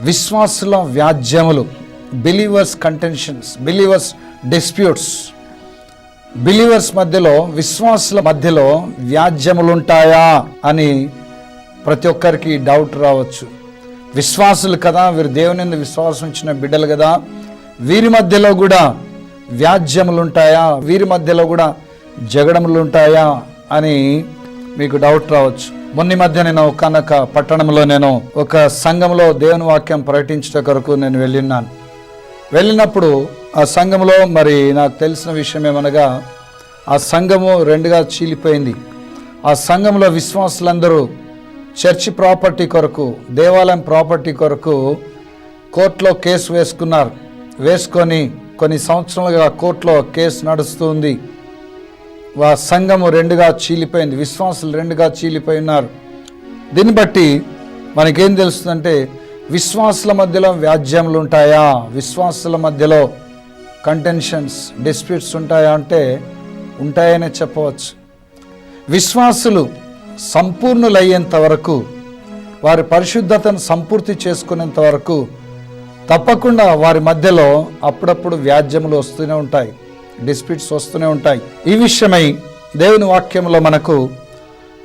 విశ్వాసుల వ్యాజ్యములు believers contentions believers disputes believers మధ్యలో విశ్వాసుల మధ్యలో వ్యాజ్యములు ఉంటాయా అని ప్రతి ఒక్కరికి డౌట్ రావచ్చు. విశ్వాసులు కదా వీరు దేవుని విశ్వాసం ఇచ్చిన బిడ్డలు కదా. వీరి మధ్యలో కూడా వ్యాజ్యములు ఉంటాయా వీరి మధ్యలో కూడా జగడములు ఉంటాయా అని మీకు డౌట్ రావచ్చు. మొన్న మధ్య నేను కనుక పట్టణంలో నేను ఒక సంఘంలో దేవుని వాక్యం ప్రకటించట కొరకు నేను వెళ్ళినాను వెళ్ళినప్పుడు ఆ సంఘంలో మరి నాకు తెలిసిన విషయం ఏమనగా ఆ సంఘము రెండుగా చీలిపోయింది. ఆ సంఘంలో విశ్వాసులందరూ చర్చి ప్రాపర్టీ కొరకు దేవాలయం ప్రాపర్టీ కొరకు కోర్టులో కేసు వేసుకున్నారు. వేసుకొని కొన్ని సంవత్సరాలుగా కోర్టులో కేసు నడుస్తుంది. వా సంఘము రెండుగా చీలిపోయింది విశ్వాసులు రెండుగా చీలిపోయి ఉన్నారు. దీన్ని బట్టి మనకేం తెలుస్తుందంటే విశ్వాసుల మధ్యలో వ్యాజ్యములు ఉంటాయా? విశ్వాసుల మధ్యలో కంటెన్షన్స్ డిస్ప్యూట్స్ ఉంటాయా అంటే ఉంటాయనే చెప్పవచ్చు. విశ్వాసులు సంపూర్ణులయ్యేంత వరకు వారి పరిశుద్ధతను సంపూర్తి చేసుకునేంత వరకు తప్పకుండా వారి మధ్యలో అప్పుడప్పుడు వ్యాజ్యములు వస్తూనే ఉంటాయి. డిస్ప్యూట్స్ వస్తూనే ఉంటాయి. ఈ విషయమై దేవుని వాక్యంలో మనకు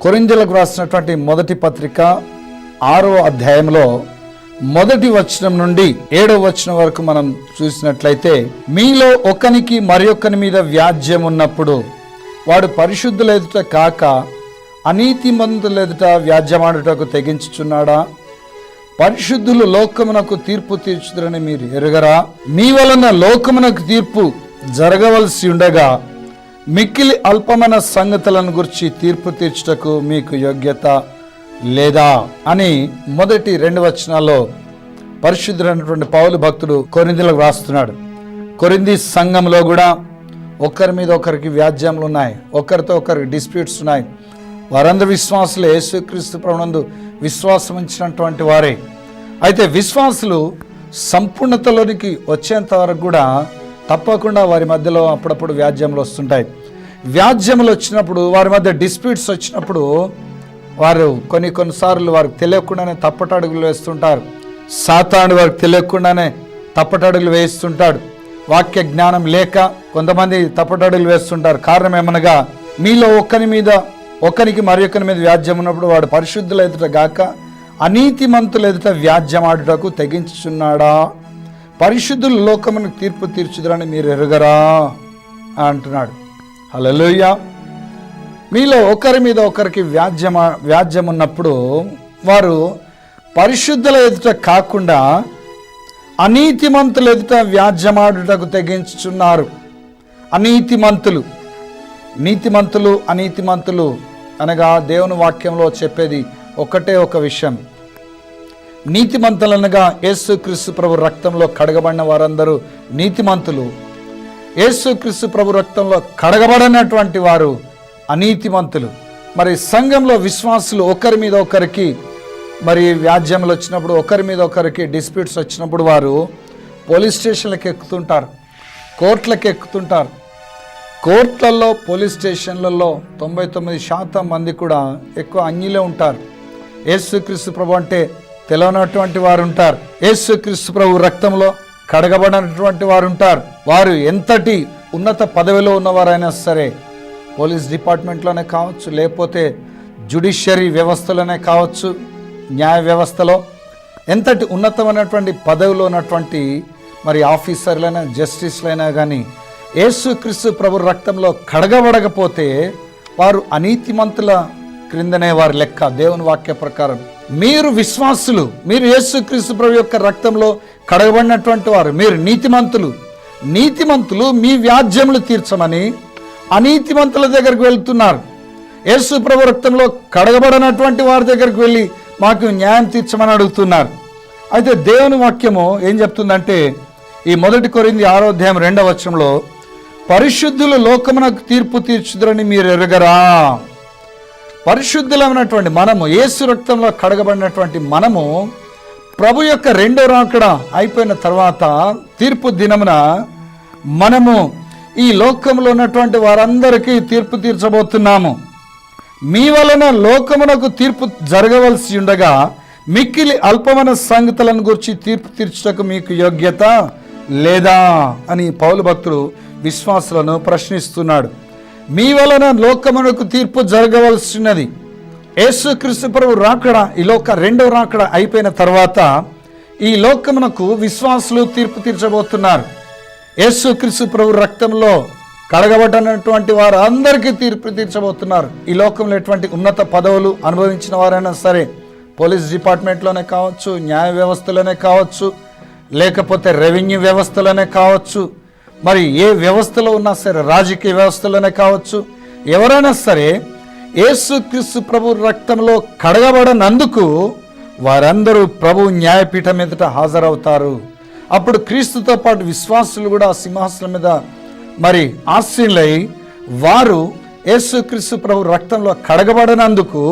కొరింజలకు రాసినటువంటి మొదటి పత్రిక ఆరో అధ్యాయంలో మొదటి వచనం నుండి ఏడో వచనం వరకు మనం చూసినట్లయితే మీలో ఒకనికి మరి ఒకని మీద వ్యాజ్యం ఉన్నప్పుడు వాడు పరిశుద్ధుల ఎదుట కాక అనీతి మంతుల ఎదుట వ్యాజ్యమాడుటకు తెగించుచున్నాడా? పరిశుద్ధులు లోకమునకు తీర్పు తీర్చుదరని మీరు ఎరుగరా? మీ వలన లోకమునకు తీర్పు జరగవలసి ఉండగా మిక్కిలి అల్పమైన సంగతులను గురించి తీర్పు తీర్చుటకు మీకు యోగ్యత లేదా అని మొదటి రెండు వచనాల్లో పరిశుద్ధులైనటువంటి పౌలు భక్తుడు కొరిందులకు రాస్తున్నాడు కొరింది సంఘంలో కూడా ఒకరి మీద ఒకరికి వ్యాజ్యములు ఉన్నాయి. ఒకరితో ఒకరికి డిస్ప్యూట్స్ ఉన్నాయి. వారందరూ విశ్వాసులు. యేసుక్రీస్తు ప్రభునందు విశ్వాసం ఉంచినటువంటి వారే. అయితే విశ్వాసులు సంపూర్ణతలోనికి వచ్చేంత వరకు కూడా తప్పకుండా వారి మధ్యలో అప్పుడప్పుడు వ్యాజ్యములు వస్తుంటాయి. వ్యాజ్యములు వచ్చినప్పుడు వారి మధ్య డిస్ప్యూట్స్ వచ్చినప్పుడు వారు కొన్ని కొన్నిసార్లు వారికి తెలియకుండానే తప్పటడుగులు వేస్తుంటారు. సాతాను వారికి తెలియకుండానే తప్పటడుగులు వేస్తుంటాడు వాక్య జ్ఞానం లేక కొంతమంది తప్పటడుగులు వేస్తుంటారు. కారణం ఏమనగా మీలో ఒకరి మీద ఒకరికి మరి ఒకరి మీద వ్యాజ్యం ఉన్నప్పుడు వాడు పరిశుద్ధులు ఎదుట గాక అనీతిమంతుల ఎదుట వ్యాజ్యమాడుటకు తెగించుచున్నాడా? పరిశుద్ధుల లోకమును తీర్పు తీర్చుదరని మీరు ఎరగరా అంటున్నాడు. హల్లెలూయా. మీలో ఒకరి మీద ఒకరికి వ్యాజ్యం వ్యాజ్యం ఉన్నప్పుడు వారు పరిశుద్ధుల ఎదుట కాకుండా అనీతిమంతుల ఎదుట వ్యాజ్యమాడుటకు తెగించుచున్నారు. అనీతిమంతులు. నీతిమంతులు అనీతిమంతులు అనగా దేవుని వాక్యంలో చెప్పేది ఒకటే ఒక విషయం. నీతిమంతులనగా యేసుక్రీస్తు ప్రభు రక్తంలో కడగబడిన వారందరూ నీతిమంతులు. యేసుక్రీస్తు ప్రభు రక్తంలో కడగబడినటువంటి వారు అనీతిమంతులు. మరి సంఘంలో విశ్వాసులు ఒకరి మీద ఒకరికి మరి వ్యాజ్యములు వచ్చినప్పుడు ఒకరి మీద ఒకరికి డిస్ప్యూట్స్ వచ్చినప్పుడు వారు పోలీస్ స్టేషన్లకు ఎక్కుతుంటారు కోర్టులకు ఎక్కుతుంటారు. కోర్టులలో పోలీస్ స్టేషన్లలో తొంభై తొమ్మిది శాతం మంది కూడా ఎక్కువ అన్యులే ఉంటారు. యేసుక్రీస్తు ప్రభు అంటే తెలవనటువంటి వారు ఉంటారు యేసుక్రీస్తు ప్రభు రక్తంలో కడగబడినటువంటి వారు ఉంటారు వారు ఎంతటి ఉన్నత పదవిలో ఉన్నవారైనా సరే పోలీస్ డిపార్ట్మెంట్లోనే కావచ్చు లేకపోతే జుడిషియరీ వ్యవస్థలోనే కావచ్చు న్యాయ వ్యవస్థలో ఎంతటి ఉన్నతమైనటువంటి పదవిలో ఉన్నటువంటి మరి ఆఫీసర్లైనా జస్టిస్లైనా కానీ యేసుక్రీస్తు ప్రభు రక్తంలో కడగబడకపోతే వారు అనీతిమంతుల క్రిందనే వారి లెక్క దేవుని వాక్య ప్రకారం. మీరు విశ్వాసులు మీరు యేసుక్రీస్తు ప్రభు యొక్క రక్తంలో కడగబడినటువంటి వారు మీరు నీతిమంతులు. నీతిమంతులు మీ వ్యాజ్యములు తీర్చమని అనీతిమంతుల దగ్గరికి వెళ్తున్నారు. యేసు ప్రభు రక్తంలో కడగబడినటువంటి వారి దగ్గరికి వెళ్ళి మాకు న్యాయం తీర్చమని అడుగుతున్నారు. అయితే దేవుని వాక్యము ఏం చెప్తుందంటే ఈ మొదటి కొరింది ఆరోధ్యాయం రెండవ వచనంలో పరిశుద్ధులు లోకమునకు తీర్పు తీర్చుదరని మీరు ఎరగరా. పరిశుద్ధులమైనటువంటి మనము యేసు రక్తంలో కడగబడినటువంటి మనము ప్రభు యొక్క రెండో రాకడ అయిపోయిన తర్వాత తీర్పు దినమున మనము ఈ లోకంలో ఉన్నటువంటి వారందరికీ తీర్పు తీర్చబోతున్నాము. మీ వలన లోకమునకు తీర్పు జరగవలసి ఉండగా మిక్కిలి అల్పమైన సంగతులను గురించి తీర్పు తీర్చుటకు మీకు యోగ్యత లేదా అని పౌలు భక్తుడు విశ్వాసులను ప్రశ్నిస్తున్నాడు. మీ వలన లోకమునకు తీర్పు జరగవలసినది. యేసుక్రీస్తు ప్రభు రాకడ ఈ లోక రెండవ రాకడ అయిపోయిన తర్వాత ఈ లోకమునకు విశ్వాసులు తీర్పు తీర్చబోతున్నారు. యేసుక్రీస్తు ప్రభు రక్తంలో కడగబడనటువంటి వారు అందరికీ తీర్పు తీర్చబోతున్నారు. ఈ లోకంలో ఎటువంటి ఉన్నత పదవులు అనుభవించిన వారైనా సరే పోలీస్ డిపార్ట్మెంట్లోనే కావచ్చు న్యాయ వ్యవస్థలోనే కావచ్చు లేకపోతే రెవెన్యూ వ్యవస్థలోనే కావచ్చు మరి ఏ వ్యవస్థలో ఉన్నా సరే రాజకీయ వ్యవస్థలోనే కావచ్చు. ఎవరైనా సరే యేసుక్రీస్తు ప్రభు రక్తంలో కడగబడనందుకు వారందరూ ప్రభు న్యాయపీఠం ఎదుట హాజరవుతారు. అప్పుడు క్రీస్తుతో పాటు విశ్వాసులు కూడా సింహాసనం మీద మరి ఆశీనులై వారు యేసుక్రీస్తు ప్రభు రక్తంలో కడగబడినందుకు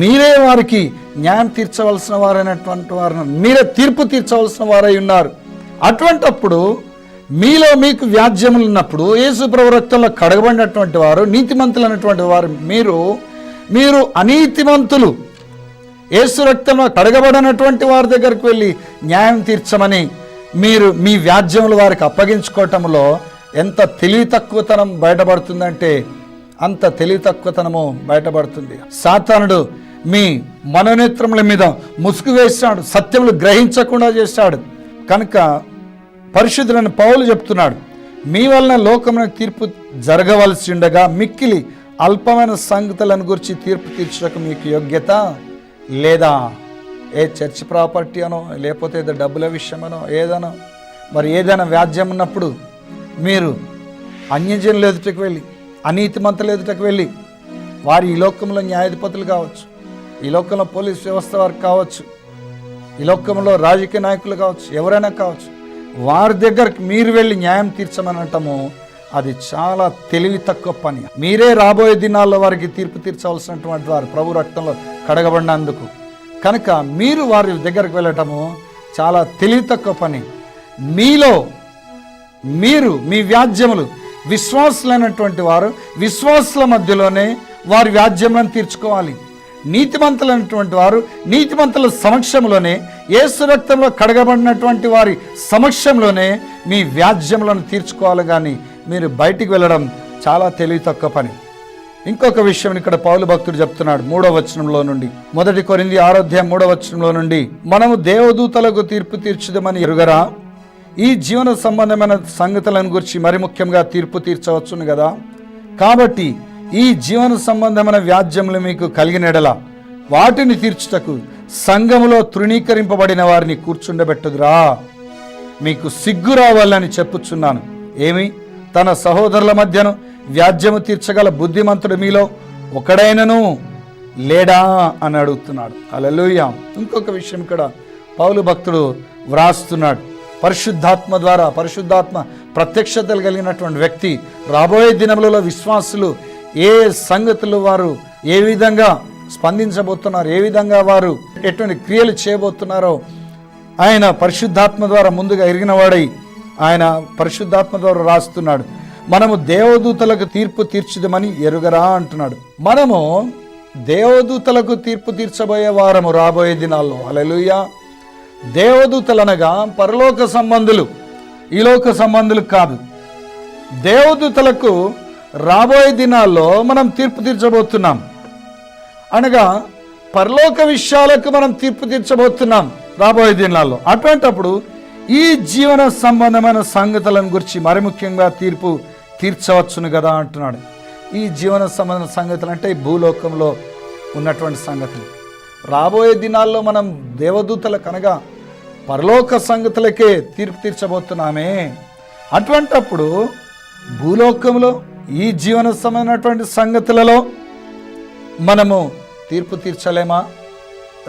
మీరే వారికి న్యాయం తీర్చవలసిన వారైనటువంటి వారు మీరే తీర్పు తీర్చవలసిన వారై ఉన్నారు. అటువంటప్పుడు మీలో మీకు వ్యాజ్యములు ఉన్నప్పుడు యేసు ప్రభు కడగబడినటువంటి వారు నీతిమంతులు అనేటువంటి వారు మీరు మీరు అనీతిమంతులు. యేసు రక్తంలో కడగబడినటువంటి వారి దగ్గరికి వెళ్ళి న్యాయం తీర్చమని మీరు మీ వ్యాజ్యములు వారికి అప్పగించుకోవటంలో ఎంత తెలివి తక్కువతనం బయటపడుతుందంటే అంత తెలివి తక్కువతనము బయటపడుతుంది. సాతానుడు మీ మనోనేత్రముల మీద ముసుగు వేశాడు సత్యములు గ్రహించకుండా చేశాడు. కనుక పరిశుద్ధులను పౌలు చెప్తున్నాడు మీ వలన లోకమున తీర్పు జరగవలసి ఉండగా మిక్కిలి అల్పమైన సంగతులను గురించి తీర్పు తీర్చడానికి మీకు యోగ్యత లేదా? ఏ చర్చ్ ప్రాపర్టీ అనో లేకపోతే ఏదో డబ్బుల విషయమనో ఏదనో? మరి ఏదైనా వ్యాజ్యం ఉన్నప్పుడు మీరు అన్యజనులు ఎదుటకు వెళ్ళి అనీతి అనీతిమంతులు ఎదుటకు వెళ్ళి వారి ఈ లోకంలో న్యాయాధిపతులు కావచ్చు ఈ లోకంలో పోలీస్ వ్యవస్థ వారు కావచ్చు ఈ లోకంలో రాజకీయ నాయకులు కావచ్చు ఎవరైనా కావచ్చు వారి దగ్గరికి మీరు వెళ్ళి న్యాయం తీర్చమనటము అది చాలా తెలివి తక్కువ పని. మీరే రాబోయే దినాల్లో వారికి తీర్పు తీర్చవలసినటువంటి వారు ప్రభు రక్తంలో కడగబడినందుకు. కనుక మీరు వారి దగ్గరకు వెళ్ళటము చాలా తెలివి తక్కువ పని. మీలో మీరు మీ వ్యాజ్యములు విశ్వాసులైనటువంటి వారు విశ్వాసుల మధ్యలోనే వారి వ్యాజ్యములను తీర్చుకోవాలి. నీతిమంతులైనటువంటి వారు నీతిమంతుల సమక్షంలోనే ఏసు రక్తంలో కడగబడినటువంటి వారి సమక్షంలోనే మీ వ్యాజ్యములను తీర్చుకోవాలి కానీ మీరు బయటికి వెళ్ళడం చాలా తెలివి తక్కువ పని. ఇంకొక విషయం ఇక్కడ పౌలు భక్తుడు చెప్తున్నాడు మూడవ వచనంలో నుండి. మొదటి కొరింది ఆరోధ్యం మూడో వచనంలో నుండి. మనము దేవదూతలకు తీర్పు తీర్చుదామని ఎరుగరా? ఈ జీవన సంబంధమైన సంగతులను గురించి మరి ముఖ్యంగా తీర్పు తీర్చవచ్చును కదా? కాబట్టి ఈ జీవన సంబంధమైన వ్యాజ్యములు మీకు కలిగినడల వాటిని తీర్చుటకు సంఘములో తృణీకరింపబడిన వారిని కూర్చుండబెట్టుదురా. మీకు సిగ్గు రావాలని చెప్పుచున్నాను. ఏమి? తన సహోదరుల మధ్యను వ్యాజ్యము తీర్చగల బుద్ధిమంతుడు మీలో ఒకడైనను లేడా అని అడుగుతున్నాడు. అలలుయ ఇంకొక విషయం ఇక్కడ పౌలు భక్తుడు వ్రాస్తున్నాడు. పరిశుద్ధాత్మ ద్వారా పరిశుద్ధాత్మ ప్రత్యక్షతలు కలిగినటువంటి వ్యక్తి రాబోయే దినములలో విశ్వాసులు ఏ సంగతులు వారు ఏ విధంగా స్పందించబోతున్నారు ఏ విధంగా వారు ఎటువంటి క్రియలు చేయబోతున్నారో ఆయన పరిశుద్ధాత్మ ద్వారా ముందుగా ఎరిగినవాడై ఆయన పరిశుద్ధాత్మ ద్వారా రాస్తున్నాడు. మనము దేవదూతలకు తీర్పు తీర్చుదమని ఎరుగరా అంటున్నాడు. మనము దేవదూతలకు తీర్పు తీర్చబోయే వారము రాబోయే దినాల్లో. అలెలుయ్యా దేవదూతలనగా పరలోక సంబంధులు ఈలోక సంబంధులు కాదు. దేవదూతలకు రాబోయే దినాల్లో మనం తీర్పు తీర్చబోతున్నాం. అనగా పరలోక విషయాలకు మనం తీర్పు తీర్చబోతున్నాం రాబోయే దినాల్లో. అటువంటప్పుడు ఈ జీవన సంబంధమైన సంగతులను గురించి మరి ముఖ్యంగా తీర్పు తీర్చవచ్చును కదా అంటున్నాడు. ఈ జీవన సంబంధ సంగతులు అంటే భూలోకంలో ఉన్నటువంటి సంగతులు. రాబోయే దినాల్లో మనం దేవదూతలకు అనగా పరలోక సంగతులకే తీర్పు తీర్చబోతున్నామే. అటువంటప్పుడు భూలోకంలో ఈ జీవన సంబంధమైనటువంటి సంగతులలో మనము తీర్పు తీర్చలేమా?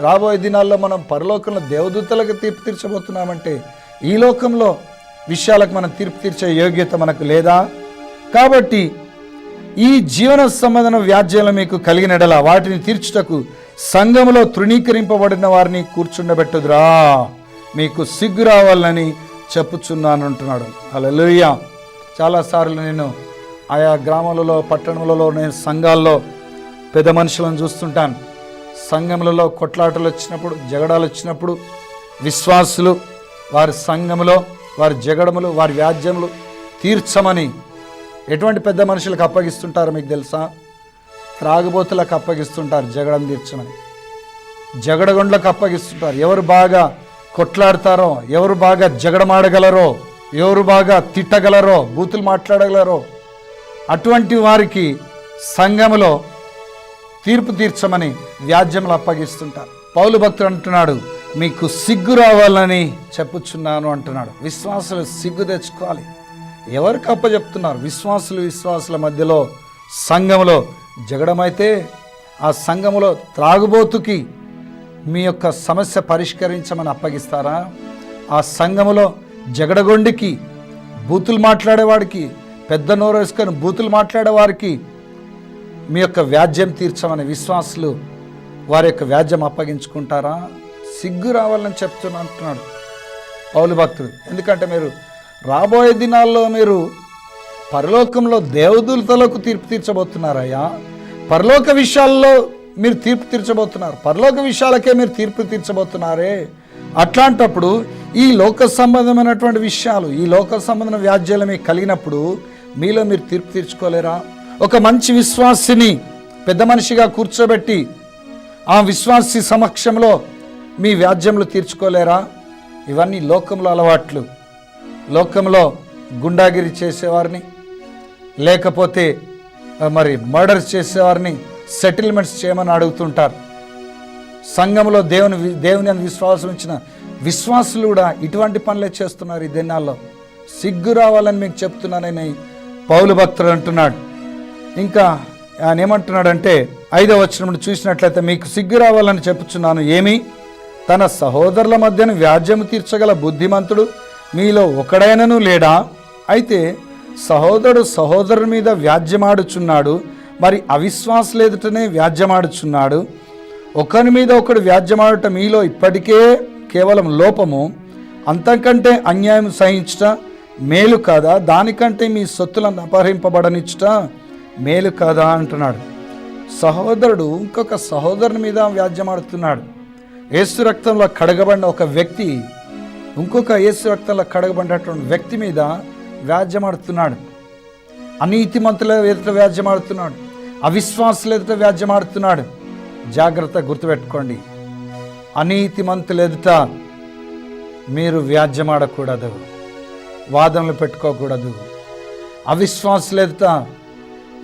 రాబోయే దినాల్లో మనం పరలోకంలో దేవదూతలకు తీర్పు తీర్చబోతున్నామంటే ఈ లోకంలో విషయాలకు మనం తీర్పు తీర్చే యోగ్యత మనకు లేదా? కాబట్టి ఈ జీవన సంబంధన వ్యాధ్యాలు మీకు కలిగినడల వాటిని తీర్చుటకు సంఘములో తృణీకరింపబడిన వారిని కూర్చుండబెట్టుదురా. మీకు సిగ్గు రావాలని చెప్పుచున్నాను అంటున్నాడు అలా చాలాసార్లు నేను ఆయా గ్రామాలలో పట్టణములలో నేను సంఘాల్లో పెద్ద మనుషులను చూస్తుంటాను. సంఘములలో కొట్లాటలు వచ్చినప్పుడు జగడాలు వచ్చినప్పుడు విశ్వాసులు వారి సంఘములో వారి జగడములు వారి వ్యాజ్యములు తీర్చమని ఎటువంటి పెద్ద మనుషులకు అప్పగిస్తుంటారో మీకు తెలుసా? త్రాగుబోతులకు అప్పగిస్తుంటారు జగడం తీర్చమని. జగడగొండ్లకు అప్పగిస్తుంటారు. ఎవరు బాగా కొట్లాడతారో ఎవరు బాగా జగడమాడగలరో ఎవరు బాగా తిట్టగలరో బూతులు మాట్లాడగలరో అటువంటి వారికి సంఘములో తీర్పు తీర్చమని వ్యాజ్యములు అప్పగిస్తుంటారు. పౌలు భక్తుడు అంటున్నాడు మీకు సిగ్గు రావాలని చెప్పుచున్నాను అంటున్నాడు. విశ్వాసులు సిగ్గు తెచ్చుకోవాలి. ఎవరికి అప్పచెప్తున్నారు విశ్వాసులు విశ్వాసుల మధ్యలో సంఘములో జగడమైతే ఆ సంఘములో త్రాగుబోతుకి మీ యొక్క సమస్య పరిష్కరించమని అప్పగిస్తారా? ఆ సంఘములో జగడగొండికి బూతులు మాట్లాడేవాడికి పెద్ద నోరు వేసుకొని బూతులు మాట్లాడేవారికి మీ యొక్క వ్యాజ్యం తీర్చమని విశ్వాసులు వారి యొక్క వ్యాజ్యం అప్పగించుకుంటారా? సిగ్గు రావాలని చెప్తున్నా అంటున్నాడు పౌలు భక్తుడు. ఎందుకంటే మీరు రాబోయే దినాల్లో మీరు పరలోకంలో దేవదూతలకు తీర్పు తీర్చబోతున్నారయ్యా. పరలోక విషయాల్లో మీరు తీర్పు తీర్చబోతున్నారు. పరలోక విషయాలకే మీరు తీర్పు తీర్చబోతున్నారే. అట్లాంటప్పుడు ఈ లోక సంబంధమైనటువంటి విషయాలు ఈ లోక సంబంధమైన వ్యాజ్యాలు మీకు కలిగినప్పుడు మీలో మీరు తీర్పు తీర్చుకోలేరా? ఒక మంచి విశ్వాసిని పెద్ద మనిషిగా కూర్చోబెట్టి ఆ విశ్వాసి సమక్షంలో మీ వ్యాజ్యములు తీర్చుకోలేరా? ఇవన్నీ లోకంలో అలవాట్లు. లోకంలో గుండాగిరి చేసేవారిని లేకపోతే మరి మర్డర్స్ చేసేవారిని సెటిల్మెంట్స్ చేయమని అడుగుతుంటారు. సంఘంలో దేవుని దేవుని అని విశ్వాసం ఇచ్చిన విశ్వాసులు కూడా ఇటువంటి పనులే చేస్తున్నారు ఈ దినాల్లో. సిగ్గు రావాలని మీకు చెప్తున్నానని పౌలు భక్తుడు అంటున్నాడు. ఇంకా ఆయన ఏమంటున్నాడంటే ఐదో వచ్చినప్పుడు చూసినట్లయితే మీకు సిగ్గు రావాలని చెప్పుచున్నాను. ఏమి? తన సహోదరుల మధ్యన వ్యాజ్యము తీర్చగల బుద్ధిమంతుడు మీలో ఒకడైనను లేడా? అయితే సహోదరుడు సహోదరుని మీద వ్యాజ్యమాడుచున్నాడు మరి అవిశ్వాసులు ఎదుటనే వ్యాజ్యమాడుచున్నాడు. ఒకరి మీద ఒకడు వ్యాజ్యమాడటం మీలో ఇప్పటికే కేవలం లోపము అంతకంటే అన్యాయం సహించటం మేలు కాదా? దానికంటే మీ సొత్తులను అపహరింపబడనిచ్చుట మేలు కాదా అంటున్నాడు. సహోదరుడు ఇంకొక సహోదరుని మీద వ్యాజ్యమాడుతున్నాడు. ఏసు రక్తంలో కడగబడిన ఒక వ్యక్తి ఇంకొక ఏసు రక్తంలో కడగబడినటువంటి వ్యక్తి మీద వ్యాజ్యమాడుతున్నాడు. అనీతిమంతుల ఎదుట వ్యాజ్యమాడుతున్నాడు. అవిశ్వాసుల ఎదుట వ్యాజ్యమాడుతున్నాడు. జాగ్రత్త గుర్తుపెట్టుకోండి. అనీతిమంతుల ఎదుట మీరు వ్యాజ్యమాడకూడదు. వాదనలు పెట్టుకోకూడదు. అవిశ్వాసలేత ఎదుట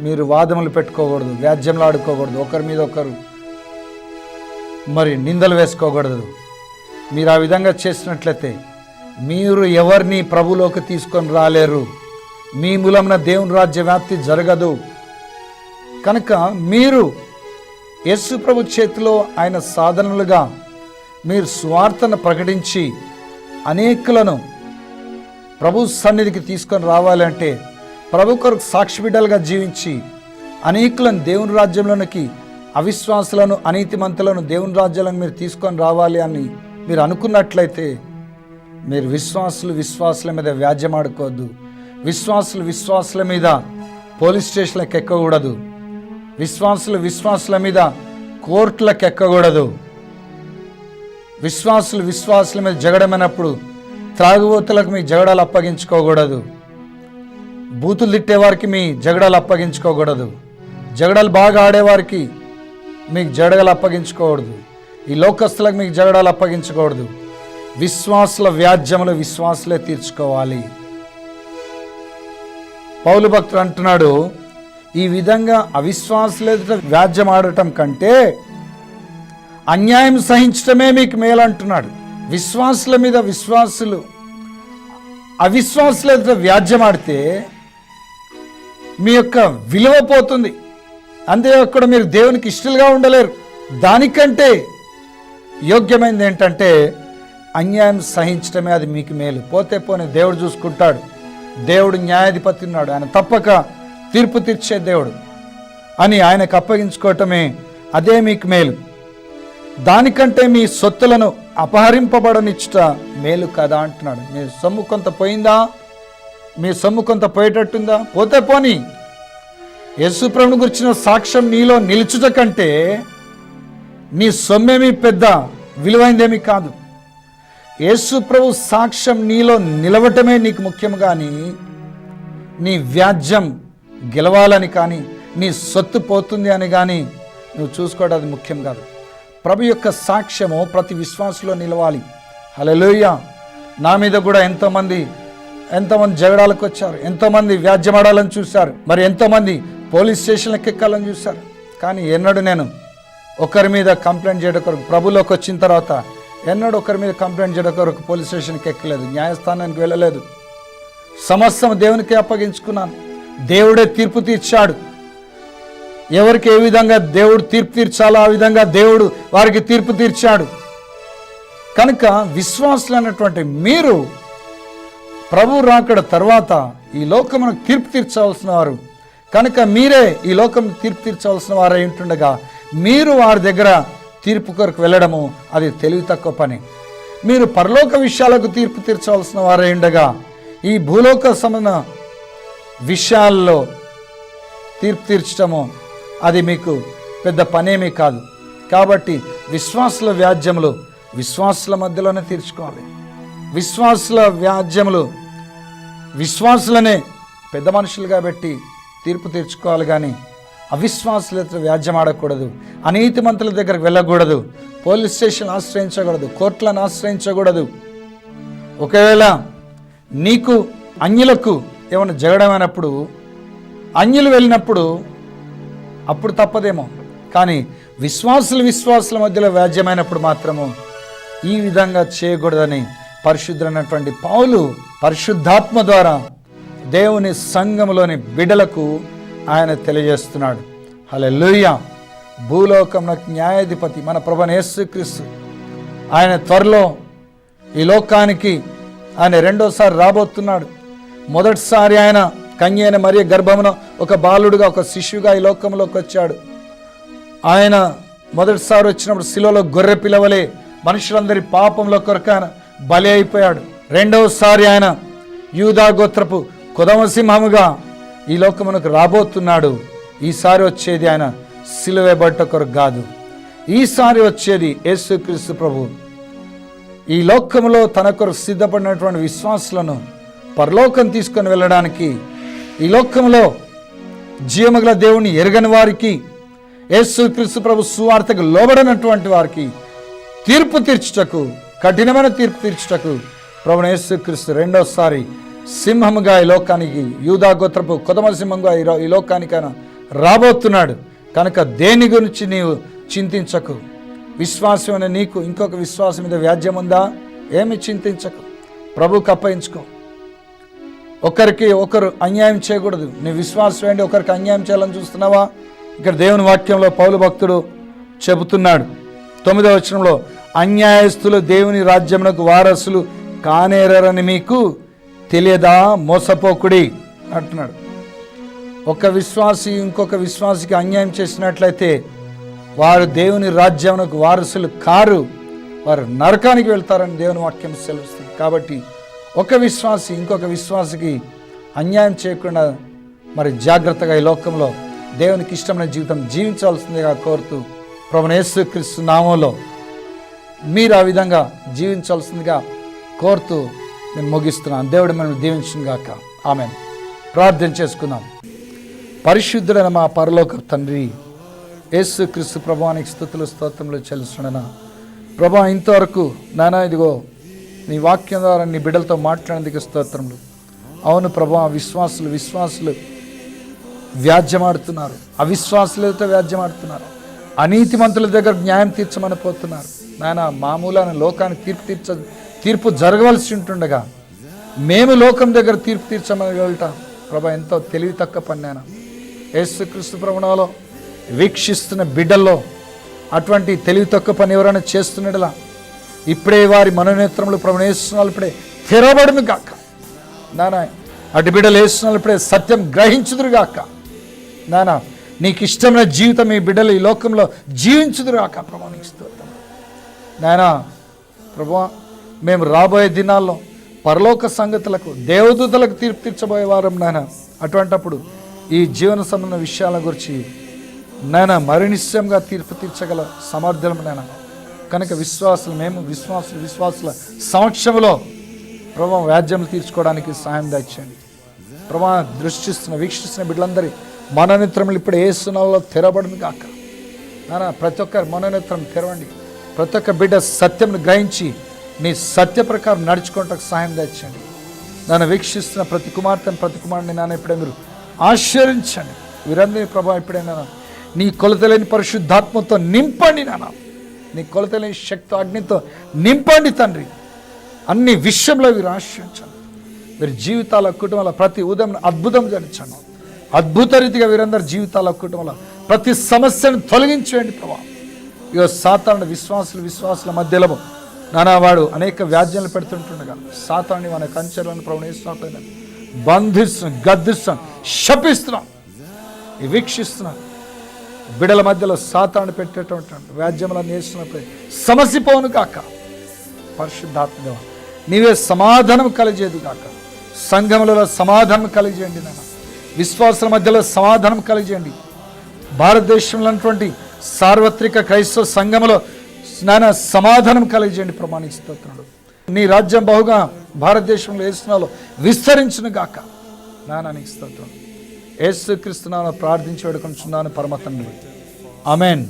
మీరు వాదములు పెట్టుకోకూడదు వ్యాజ్యంలో ఆడుకోకూడదు ఒకరి మీద ఒకరు. మరి నిందలు వేసుకోకూడదు. మీరు ఆ విధంగా చేసినట్లయితే మీరు ఎవరిని ప్రభులోకి తీసుకొని రాలేరు. మీ మూలంన దేవుని రాజ్య వ్యాప్తి జరగదు. కనుక మీరు యేసు ప్రభు చేతిలో ఆయన సాధనలుగా మీరు స్వార్థను ప్రకటించి అనేకులను ప్రభు సన్నిధికి తీసుకొని రావాలంటే ప్రభు కొరకు సాక్షి బిడ్డలుగా జీవించి అనేకులను దేవుని రాజ్యంలోనికి అవిశ్వాసులను అనీతిమంతులను దేవుని రాజ్యాలను మీరు తీసుకొని రావాలి అని మీరు అనుకున్నట్లయితే మీరు విశ్వాసులు విశ్వాసుల మీద వ్యాజ్యమాడుకోవద్దు. విశ్వాసులు విశ్వాసుల మీద పోలీస్ స్టేషన్లకు ఎక్కకూడదు. విశ్వాసులు విశ్వాసుల మీద కోర్టులకు ఎక్కకూడదు. విశ్వాసులు విశ్వాసుల మీద జగడమైనప్పుడు త్రాగుబోతులకు మీ జగడాలు అప్పగించుకోకూడదు. బూతులు తిట్టేవారికి మీ జగడాలు అప్పగించుకోకూడదు. జగడాలు బాగా ఆడేవారికి మీకు జగడాలు అప్పగించుకోకూడదు. ఈ లోకస్తులకు మీకు జగడాలు అప్పగించకూడదు. విశ్వాసుల వ్యాజ్యములు విశ్వాసులే తీర్చుకోవాలి. పౌలు భక్తుడు అంటున్నాడు ఈ విధంగా అవిశ్వాసులే వ్యాజ్యం ఆడటం కంటే అన్యాయం సహించటమే మీకు మేలు అంటున్నాడు విశ్వాసుల మీద విశ్వాసులు అవిశ్వాసుల ఎదుట వ్యాజ్యం మీ యొక్క విలువ పోతుంది. అంతేకాకుండా మీరు దేవునికి ఇష్టలుగా ఉండలేరు. దానికంటే యోగ్యమైనది ఏంటంటే అన్యాయం సహించడమే అది మీకు మేలు. పోతే పోనీ దేవుడు చూసుకుంటాడు. దేవుడు న్యాయాధిపతి ఉన్నాడు. ఆయన తప్పక తీర్పు తీర్చే దేవుడు అని ఆయనకు అప్పగించుకోవటమే అదే మీకు మేలు. దానికంటే మీ సొత్తులను అపహరింపబడనిచ్చుట మేలు కదా అంటున్నాడు. మీ సొమ్ము కొంత పోయిందా? మీ సొమ్ము కొంత పోయేటట్టుందా? పోతే పోని. యశుప్రభుని గురించిన సాక్ష్యం నీలో నిలుచుట కంటే నీ సొమ్మేమీ పెద్ద విలువైందేమీ కాదు. యేసుప్రభు సాక్ష్యం నీలో నిలవటమే నీకు ముఖ్యం కానీ నీ వ్యాజ్యం గెలవాలని కానీ నీ సొత్తు పోతుంది అని కానీ నువ్వు చూసుకోవడం అది ముఖ్యం కాదు. ప్రభు యొక్క సాక్ష్యము ప్రతి విశ్వాసంలో నిలవాలి. హలోయ నా మీద కూడా ఎంతోమంది ఎంతోమంది జగడాలకు వచ్చారు ఎంతోమంది వ్యాజ్యమాడాలని చూశారు మరి ఎంతోమంది పోలీస్ స్టేషన్లకు ఎక్కాలని చూశారు. కానీ ఎన్నడూ నేను ఒకరి మీద కంప్లైంట్ చేయడం కొరకు ప్రభులోకి వచ్చిన తర్వాత ఎన్నడూ ఒకరి మీద కంప్లైంట్ చేయడం కొరకు పోలీస్ స్టేషన్కి ఎక్కలేదు న్యాయస్థానానికి వెళ్ళలేదు. సమస్తం దేవునికి అప్పగించుకున్నాను. దేవుడే తీర్పు తీర్చాడు. ఎవరికి ఏ విధంగా దేవుడు తీర్పు తీర్చాలో ఆ విధంగా దేవుడు వారికి తీర్పు తీర్చాడు. కనుక విశ్వాసులు అన్నటువంటి మీరు ప్రభు రాకడ తర్వాత ఈ లోకమును తీర్పు తీర్చవలసిన వారు కనుక మీరే ఈ లోకం తీర్పు తీర్చవలసిన వారై ఉంటుండగా మీరు వారి దగ్గర తీర్పు కొరకు వెళ్ళడము అది తెలివి తక్కువ పని. మీరు పరలోక విషయాలకు తీర్పు తీర్చవలసిన వారై ఉండగా ఈ భూలోక సంబంధ విషయాల్లో తీర్పు తీర్చడము అది మీకు పెద్ద పనేమీ కాదు. కాబట్టి విశ్వాసుల వ్యాజ్యములు విశ్వాసుల మధ్యలోనే తీర్చుకోవాలి. విశ్వాసుల వ్యాజ్యములు విశ్వాసులనే పెద్ద మనుషులుగా పెట్టి తీర్పు తీర్చుకోవాలి కానీ అవిశ్వాసులతో వ్యాజ్యం ఆడకూడదు. అనీతి మంత్రుల దగ్గరకు వెళ్ళకూడదు. పోలీస్ స్టేషన్ ఆశ్రయించకూడదు. కోర్టులను ఆశ్రయించకూడదు. ఒకవేళ నీకు అన్యులకు ఏమైనా జగడమైనప్పుడు అన్యులు వెళ్ళినప్పుడు అప్పుడు తప్పదేమో. కానీ విశ్వాసులు విశ్వాసుల మధ్యలో వ్యాజ్యమైనప్పుడు మాత్రము ఈ విధంగా చేయకూడదని పరిశుద్ధులైనటువంటి పావులు పరిశుద్ధాత్మ ద్వారా దేవుని సంఘంలోని బిడలకు ఆయన తెలియజేస్తున్నాడు. హల్లెలూయా! భూలోకంలో న్యాయాధిపతి మన ప్రభు యేసుక్రీస్తు. ఆయన త్వరలో ఈ లోకానికి ఆయన రెండోసారి రాబోతున్నాడు. మొదటిసారి ఆయన కన్యైన మరియ గర్భమున ఒక బాలుడుగా ఒక శిశువుగా ఈ లోకంలోకి వచ్చాడు. ఆయన మొదటిసారి వచ్చినప్పుడు శిలలో గొర్రె పిలవలే మనుషులందరి పాపంలో కొరకు ఆయన బలి అయిపోయాడు. రెండవసారి ఆయన యూదా గోత్రపు కుదమసింహముగా ఈ లోకమునకు రాబోతున్నాడు. ఈసారి వచ్చేది ఆయన సిలువేబట్ట కొరకు కాదు. ఈసారి వచ్చేది యేసుక్రీస్తు ప్రభు. ఈ లోకంలో తన కొరకు సిద్ధపడినటువంటి విశ్వాసులను పరలోకం తీసుకొని వెళ్ళడానికి ఈ లోకంలో జీవమగల దేవుని ఎరగని వారికి యేసుక్రీస్తు ప్రభు సువార్తకు లోబడినటువంటి వారికి తీర్పు తీర్చుటకు కఠినమైన తీర్పు తీర్చుటకు ప్రభు యేసుక్రీస్తు రెండోసారి సింహముగా ఈ లోకానికి యూదా గోత్రపు కొదమ సింహంగా ఈ రో- లోకానికి ఆయన రాబోతున్నాడు. కనుక దేని గురించి నీవు చింతించకు? విశ్వాసం అనే నీకు ఇంకొక విశ్వాసం మీద వ్యాజ్యం ఉందా ఏమి చింతించకు? ప్రభుకు అప్పయించుకో ఒకరికి ఒకరు అన్యాయం చేయకూడదు. నీ విశ్వాసం ఏంటి? ఒకరికి అన్యాయం చేయాలని చూస్తున్నావా? ఇక్కడ దేవుని వాక్యంలో పౌలు భక్తుడు చెబుతున్నాడు. తొమ్మిదవ వచనంలో అన్యాయస్తులు దేవుని రాజ్యమునకు వారసులు కానేరని మీకు తెలియదా? మోసపోకుడి అంటున్నాడు. ఒక విశ్వాసి ఇంకొక విశ్వాసికి అన్యాయం చేసినట్లయితే వారు దేవుని రాజ్యమునకు వారసులు కారు. వారు నరకానికి వెళ్తారని దేవుని వాక్యం సెలవుస్తుంది. కాబట్టి ఒక విశ్వాసి ఇంకొక విశ్వాసికి అన్యాయం చేయకుండా మరి జాగ్రత్తగా ఈ లోకంలో దేవునికి ఇష్టమైన జీవితం జీవించాల్సిందిగా కోరుతూ ప్రభునేసు క్రీస్తు నామంలో మీరు ఆ విధంగా జీవించాల్సిందిగా కోరుతూ నేను ముగిస్తున్నాను. దేవుడు మనం దీవించిన గాక ఆమె ప్రార్థన చేసుకుందాం. పరిశుద్ధుడైన మా పరలోక తండ్రి యేసు క్రీస్తు ప్రభానికి స్థుతులు స్తోత్రంలో చెల్లిస్తున్నాను ప్రభా ఇంతవరకు నానా ఇదిగో నీ వాక్యం ద్వారా నీ బిడ్డలతో మాట్లాడేందుకు స్తోత్రములు. అవును ప్రభా విశ్వాసులు విశ్వాసులు వ్యాజ్యమాడుతున్నారు. అవిశ్వాసులతో వ్యాజ్యమాడుతున్నారు. అనీతిమంతుల దగ్గర న్యాయం తీర్చమని పోతున్నారు. నాయన మామూలైన లోకాన్ని తీర్పు తీర్చ తీర్పు జరగవలసి ఉంటుండగా మేము లోకం దగ్గర తీర్పు తీర్చమని వెళ్తాం ప్రభా ఎంతో తెలివి తక్కువ పని యేసుక్రీస్తు ప్రవణంలో వీక్షిస్తున్న బిడ్డల్లో అటువంటి తెలివి తక్కువ పని ఎవరైనా చేస్తున్నట్లా ఇప్పుడే వారి మనోనేత్రములు ప్రవణేస్తున్నారు ఇప్పుడే తెరబడును గాక. నానా అటు బిడ్డలు వేస్తున్నారు ఇప్పుడే సత్యం గ్రహించుదురు గాక. నానా నీకు ఇష్టమైన జీవితం ఈ బిడ్డలు ఈ లోకంలో జీవించుదురు గాక ప్రభా నీకు స్తోత్రం. నాయనా ప్రభా మేము రాబోయే దినాల్లో పరలోక సంగతులకు దేవదూతలకు తీర్పు తీర్చబోయే వారం నాయన అటువంటప్పుడు ఈ జీవన సంబంధ విషయాల గురించి నాయన మరణిశ్యంగా తీర్పు తీర్చగల సమర్థనం నాయన కనుక విశ్వాసులు మేము విశ్వాసులు విశ్వాసుల సమక్షంలో ప్రభావం వ్యాజ్యం తీర్చుకోవడానికి సహాయం దాచండి ప్రభా దృష్టిస్తున్న వీక్షిస్తున్న బిడ్డలందరి మనోనేత్రములు ఇప్పుడు ఏ సునాల్లో తెరబడును కాక నానా ప్రతి ఒక్కరి మనోనేత్రం తెరవండి. ప్రతి ఒక్క బిడ్డ సత్యంను గ్రహించి నీ సత్య ప్రకారం నడుచుకోవటానికి సహాయం దాచండి నన్ను వీక్షిస్తున్న ప్రతి కుమార్తెను ప్రతి కుమారుని నాన్న ఇప్పుడే మీరు ఆశ్చర్యించండి వీరందరి ప్రభావం ఇప్పుడైనా నీ కొలతలేని పరిశుద్ధాత్మతో నింపండి నాన్న నీ కొలతలేని శక్తి అగ్నితో నింపండి తండ్రి. అన్ని విషయంలో వీరు ఆశ్రయించండి వీరి జీవితాల కుటుంబాల ప్రతి ఉదయం అద్భుతం జరించండి అద్భుత రీతిగా వీరందరి జీవితాల కుటుంబంలో ప్రతి సమస్యను తొలగించేయండి ప్రభా. ఇక సాతాను విశ్వాసులు విశ్వాసుల మధ్యలో నానావాడు అనేక వ్యాజ్యాలు పెడుతుంటుండగా సాతాన్ని మన కంచెలను ప్రవణిస్తున్నట్టు బంధిస్తున్నాం గద్దిస్తున్నాం శపిస్తున్నాం వీక్షిస్తున్నాం బిడల మధ్యలో సాతాను పెట్టేటటువంటి వ్యాజ్యములను వేసినప్పుడు సమసిపోను కాక పరిశుద్ధాత్మదేవ నీవే సమాధానం కలిగేది కాక సంఘములలో సమాధానం కలిగేయండి నాన్న విశ్వాసుల మధ్యలో సమాధానం కలిగేయండి. భారతదేశంలో ఉన్నటువంటి సార్వత్రిక క్రైస్తవ సంఘములో నాయన సమాధానం కలిగజేయండి ప్రమాణిస్తున్నాడు నీ రాజ్యం బహుగా భారతదేశంలో వేస్తున్నాలో విస్తరించును గాక. నాన్న నీకు స్తోత్రం యేసుక్రీస్తునాను ప్రార్థించి వేడుకుంటున్నాను పరమ తండ్రి. అమెన్